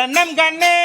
சரணம் கண்ணே.